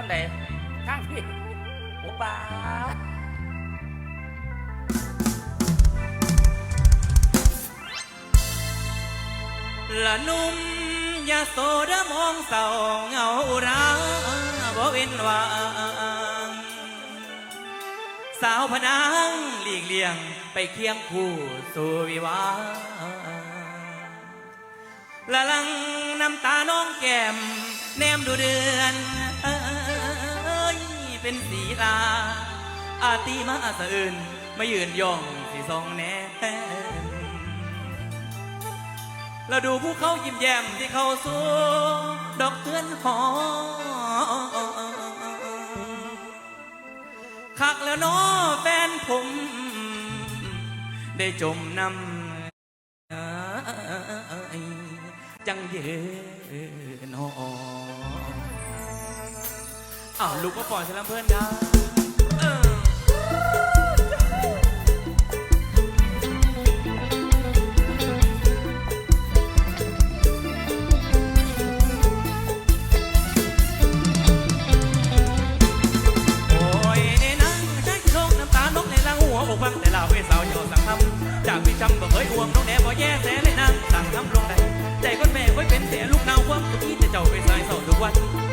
างใดข้างพี่โอ้บาละนุ่มยาโสดมองเศร้าเงาราบ่เว้นว่างสาวพนังหลีกเลี่ยงไปเคียงคู่สู่วิวาละลังน้ำตาน้องแก้มแนมดูเดือน เป็นสีลา อาตีมาสะอื่นมายืนย่องสีทรงแนมเราดูผู้เขายิ้มแย้มที่เขาสู้ดอกเตือนหอคักแล้วเน้อแฟนผม ได้จมน้ำจังเยืนหอ อ้าวลุกมาปล่อยฉันลำเพื่อนนะ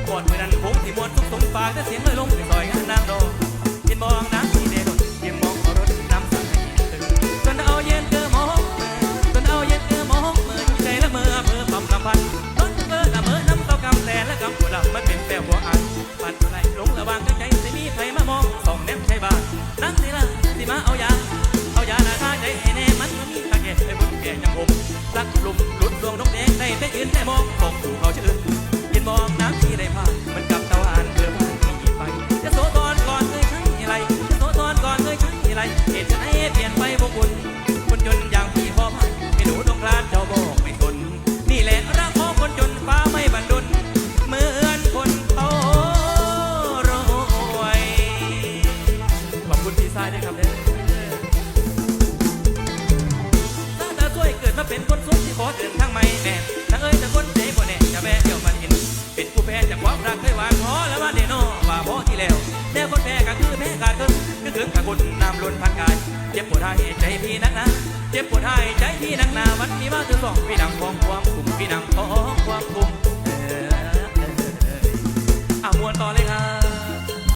กอนเมื่อนั้นผมที่มวนทุกสงฝากแต่เสียงเลยลงไปซอยงานนางดอกเห็นมองน้ำที่เด่นยังมองขอรถน้ำสั่งให้ตื่นจนเอาเย็นเจอมองเมื่อจนเอาเย็นเจอมองเมื่อใจละเมื่อเมื่อปั๊มกำพันรถเมื่อละเมื่อน้ำเต้ากำแต่และกำปวดหลับมันเป็นแปลหัวอันปัดไหลงระวางใจสิมีใครมามองส่องแนมใช่บ้านนั่งสิละสิมาเอายาเอายาหน้าท่าใจให้แน่มันบ่มีทาแก่ไปบุญแก่ยังผมรักลุ่มหลุดดวงดงแดงได้แต่ยืนแต่มองส่องสู่เขาชื่นยืนมองน้ำ เปลี่ยนไปพวก วดหายใจพี่นักหนะเจ็บปวดหายใจพี่นักหนาวันนี้มาเจอสองพี่นำของความคุมพี่นำของความคุม